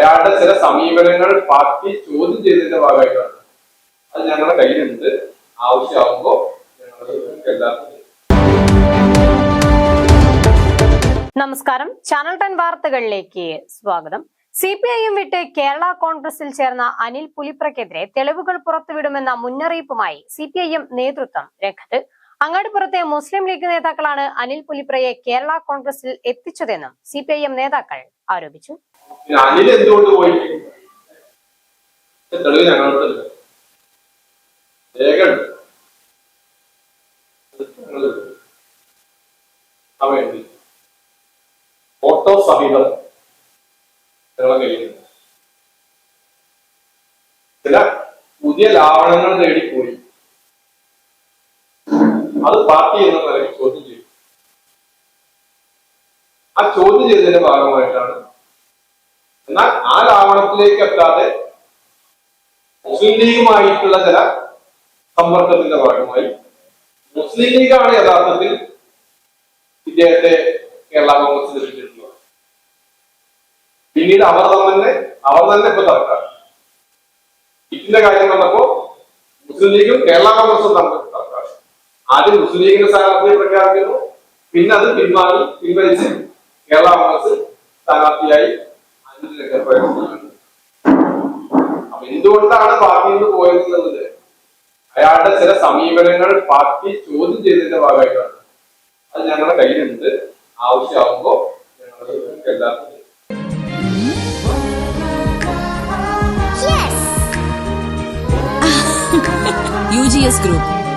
അയാളുടെ ചില സമീപനങ്ങൾ പാർട്ടി ചോദ്യം ചെയ്തതിന്റെ ഭാഗമായിട്ടാണ്. അത് ഞങ്ങളുടെ കയ്യിലുണ്ട്. ആവശ്യമാകുമ്പോൾ ഞങ്ങൾ എല്ലാവർക്കും നമസ്കാരം. ചാനൽ ടെൻ വാർത്തകളിലേക്ക് സ്വാഗതം. സി പി ഐ എം വിട്ട് കേരള കോൺഗ്രസിൽ ചേർന്ന അനിൽ പുലിപ്രക്കെതിരെ തെളിവുകൾ പുറത്തുവിടുമെന്ന മുന്നറിയിപ്പുമായി സി പി ഐ എം നേതൃത്വം രംഗത്ത് അങ്ങാടിപ്പുറത്തെ മുസ്ലിം ലീഗ് നേതാക്കളാണ് അനിൽ പുലിപ്രയെ കേരള കോൺഗ്രസിൽ എത്തിച്ചതെന്നും സി പി ഐ എം നേതാക്കൾ ആരോപിച്ചു. അനിൽ പോയി? ചില പുതിയ ലാവണങ്ങൾ നേടിപ്പോയി അത് പാർട്ടി എന്ന നിലയ്ക്ക് ചോദ്യം ചെയ്യും. ആ ചോദ്യം ചെയ്തതിന്റെ ഭാഗമായിട്ടാണ്. എന്നാൽ ആ രാവണത്തിലേക്ക് എത്താതെ മുസ്ലിം ലീഗുമായിട്ടുള്ള ചില സമ്പർക്കത്തിന്റെ ഭാഗമായി മുസ്ലിം ലീഗാണ് യഥാർത്ഥത്തിൽ ഇദ്ദേഹത്തെ കേരള കോൺഗ്രസ് ലഭിച്ചിട്ടുള്ളത്. പിന്നീട് അവർ തന്നെ അവർ തന്നെ ഇപ്പൊ തർക്കാണ് ഇതിന്റെ കാര്യം വന്നപ്പോ മുസ്ലിം ലീഗും കേരള കോൺഗ്രസും തമ്മിൽ ആദ്യം മുസ്ലിം ലീഗിന്റെ സ്ഥാനാർത്ഥിയെ പ്രഖ്യാപിക്കുന്നു. പിന്നെ അത് പിന്മാറി പിൻവലിച്ച് കേരള കോൺഗ്രസ് സ്ഥാനാർത്ഥിയായി അപ്പൊ എന്തുകൊണ്ടാണ് പാർട്ടിയിൽ നിന്ന് പോയത് എന്നത് അയാളുടെ ചില സമീപനങ്ങൾ പാർട്ടി ചോദ്യം ചെയ്തതിന്റെ ഭാഗമായിട്ടാണ്. അത് ഞങ്ങളുടെ കയ്യിലുണ്ട്. ആവശ്യമാകുമ്പോൾ ഞങ്ങൾ എല്ലാവർക്കും എസ് ഗ്രൂപ്പ്